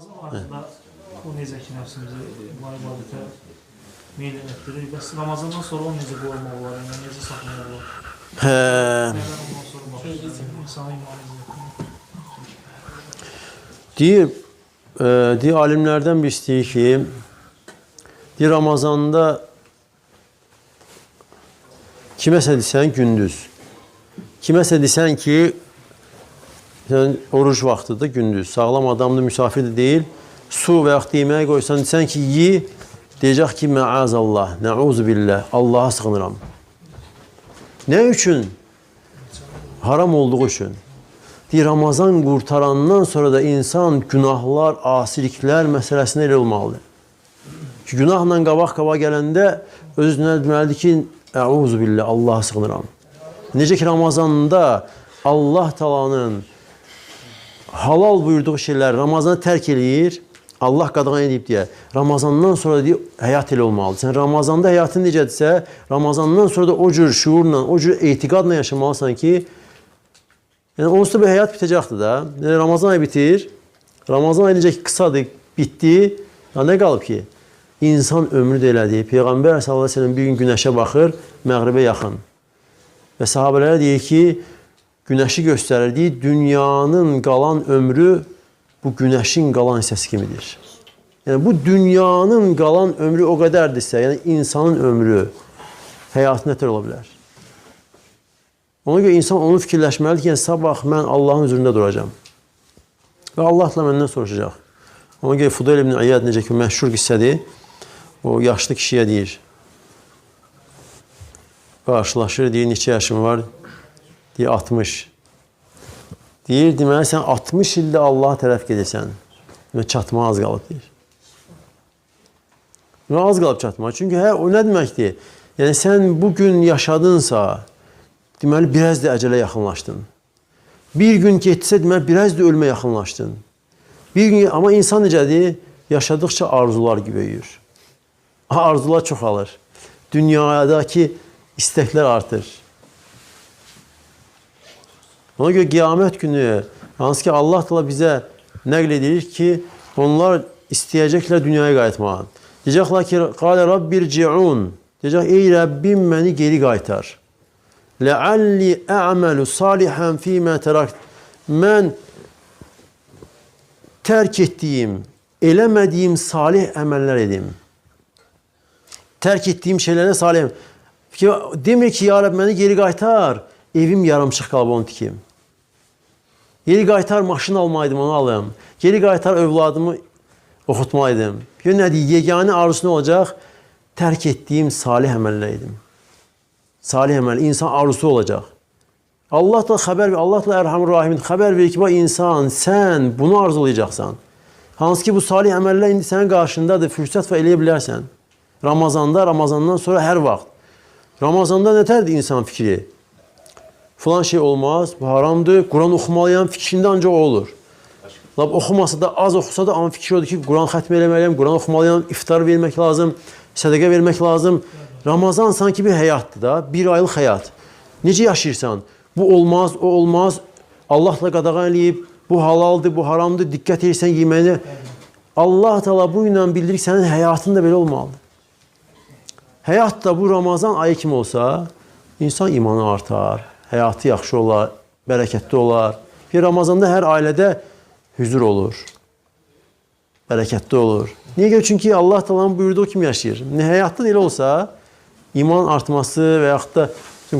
Ramazan ayında o necə ki nəfsimizi var ibadətə meyil etdirir. Bəs Ramazandan sonra o necə qorumaq olar? Yəni necə saxlamaq olar? İmanı Deyir, e, deyir alimlərdən bir istəyir ki, deyir Ramazanda kiməsə desən gündüz, kiməsə desən ki, sən oruc vaxtıdır gündüz, sağlam adamdır, müsafirdir deyil, su və yaxud yeməyə qoysan, desən ki, yi, deyəcək ki, məazallah, nəuzu billah, Allaha sığınıram. Nə üçün? Haram olduğu üçün. Deyir, Ramazan qurtarandan sonra da insan günahlar, asiliklər məsələsində elə olmalıdır. Ki, günahla qabaq-qabaq gələndə özünə deməlidir ki, Əuzu billah, Allaha sığınıram. Necə ki, Ramazanda Allah talanın halal buyurduğu şeylər Ramazanı tərk eləyir, Allah qadağan edib deyə. Ramazandan sonra deyir, həyat elə olmalıdır. Sən Ramazanda həyatın necədirsə, Ramazandan sonra da o cür şuurla, o cür etiqadla yaşamalısan ki, Yəni onsuz bir həyat bitəcəkdir də. Yəni Ramazan ayı bitir. Ramazan ayı necə ki qısadır, bitdi. Ya nə qalıb ki? İnsan ömrü də elədi. Peyğəmbər sallallahu əleyhi və səlləm bir gün günəşə baxır, məğribə yaxın. Və sahabelərə deyir ki, günəşi göstərir, deyir, dünyanın qalan ömrü bu günəşin qalan hissəsi kimidir. Yəni bu dünyanın qalan ömrü o qədərdirsə, yəni insanın ömrü həyatı nətər ola bilər? Ona görə insan onu fikirləşməlidir ki, yəni, sabah mən Allahın huzurunda duracağam. Və Allah da məndən soruşacaq. Ona görə Fudayl ibn İyad necə ki, məşhur qissədir. O yaşlı kişiyə deyir. Qarşılaşır, deyir, neçə yaşın var? Deyir, 60. Deyir, deməli, sən 60 ildə Allaha tərəf gedəsən. Və çatma az qalıb, deyir. Və az qalıb çatma. Çünki hə, o nə deməkdir? Yəni, sən bugün yaşadınsa, deməli biraz da əcələ yaxınlaşdın. Bir gün getsə deməli biraz da ölmə yaxınlaşdın. Bir gün amma insan necədir? Yaşadıkça arzular böyüyür. Arzular çoxalır. Dünyadakı isteklər artır. Ona görə qiyamət günü hansı ki Allah da bizə nəql ki, onlar istəyəcəklər dünyaya qayıtmağı. Deyəcəklər ki, qalə rabbirciun. Deyəcək, ey Rəbbim məni geri qaytar. Ləalli ə'məlu salihan fīmə tərakt. Mən tərk etdiyim, eləmədiyim salih əməllər edim. Tərk etdiyim şeylərə salih. Demir ki, ya Rəbb, məni geri qaytar, evim yarımçıq qalıb onu. Geri qaytar, maşın almaydım, onu alım. Geri qaytar, övladımı oxutmaydım. Gör nədir, yeganə arzusu nə olacaq? Tərk etdiyim salih əməllər edim. Salih əməl, insan arzusu olacaq. Allah da xəbər Allah da Ərhamur Rahimin xəbər verir ki, bax insan, sən bunu arzulayacaqsan. Hansı ki bu salih əməllər indi sənin qarşındadır, fürsət və eləyə bilərsən. Ramazanda, Ramazandan sonra hər vaxt. Ramazanda nətərdir insan fikri? Filan şey olmaz, bu haramdır. Quran oxumalıyam, fikrində ancaq o olur. Lab oxumasa da, az oxusa da amma fikri odur ki, Quran xətm eləməliyəm, Quran oxumalıyam, iftar vermək lazım, sədəqə vermək lazım. Ramazan sanki bir həyatdır da, bir aylıq həyat. Necə yaşayırsan? Bu olmaz, o olmaz. Allahla qadağan eləyib, bu halaldır, bu haramdır, diqqət edirsən yeməyinə. Allah Teala bu ilə bildirir ki, sənin həyatın da belə olmalıdır. Həyat da bu Ramazan ayı kimi olsa, insan imanı artar, həyatı yaxşı olar, bərəkətli olar. Bir Ramazanda hər ailədə hüzur olur. Bərəkətli olur. Niyə görə? Çünki Allah Taala'nın buyurduğu kimi yaşayır. Nə həyatda da elə olsa, iman artması və yaxud da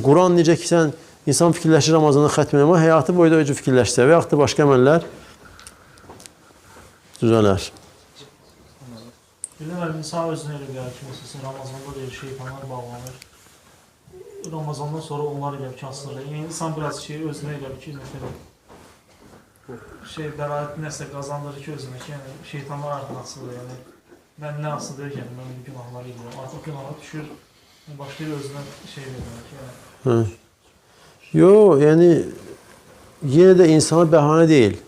Quran necə ki sən insan fikirləşir Ramazanı xətm eləmə, həyatı boyda öcü fikirləşsə və yaxud da başqa əməllər düzələr. Bilməm, insan özünə elə gəlir ki, məsələn, Ramazanda deyir, şeytanlar bağlanır. Ramazandan sonra onlar elə ki, asılır. Yəni, insan biraz şey özünə elə ki, məsələn, şey bəraət nəsə qazandırır ki, özünə ki, yəni şeytanlar artıq asılır. Yəni, mən nə asılır yəni, mən günahları edirəm. Artıq günaha düşür, başlayır özünə şey vermək yəni. Yo, yəni yenə də insana bəhanə deyil.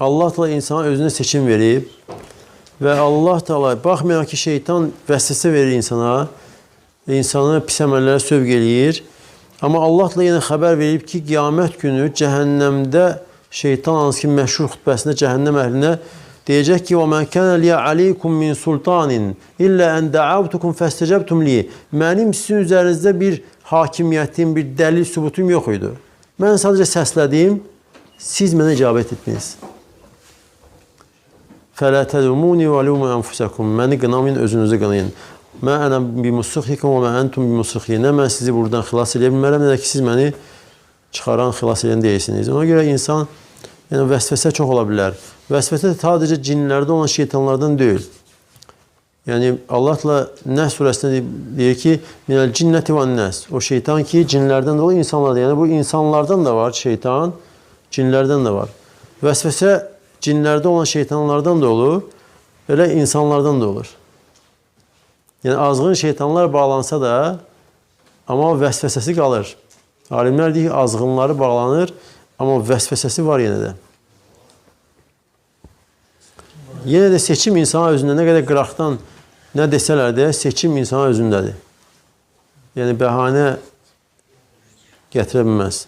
Allah Teala insana özünə seçim verib və Allah Teala baxmayaraq ki, şeytan vəsvəsə verir insana, insanı pis əməllərə sövq eləyir. Amma Allah Teala yenə xəbər verib ki, qiyamət günü cəhənnəmdə şeytan hansı ki məşhur xutbəsində cəhənnəm əhlinə Deyəcək ki: "Və men kana li aleykum min sultanin illa en da'awtukum fastecabtum li." Mənim sizin üzərinizdə bir hakimiyyətim, bir dəlil, sübutum yox idi. Mən sadəcə səslədim, siz mənə icabət etdiniz. Fələ təlumuni və lumu enfusakum. Məni qınamayın, özünüzü qınayın. Mə ənə bimusrixikum və mə entum bimusrixi. Nə mən sizi buradan xilas edə bilmərəm, ki siz məni çıxaran, xilas edən deyilsiniz. Ona görə insan yəni vəsvəsə çox ola bilər. Vəsvəsə sadəcə cinlərdə olan şeytanlardan deyil. Yəni Allah da Nəs surəsində deyir ki, minəl cinnəti və nəs. O şeytan ki, cinlərdən də olur, insanlardan. Yəni bu insanlardan da var şeytan, cinlərdən də var. Vəsvəsə cinlərdə olan şeytanlardan da olur, elə insanlardan da olur. Yəni azğın şeytanlar bağlansa da, amma vəsvəsəsi qalır. Alimlər deyir ki, azğınları bağlanır, amma vəsvəsəsi var yenə də. Yenə də seçim insana özündə nə qədər qıraqdan nə desələr də seçim insana özündədir. Yəni bəhanə gətirə bilməz.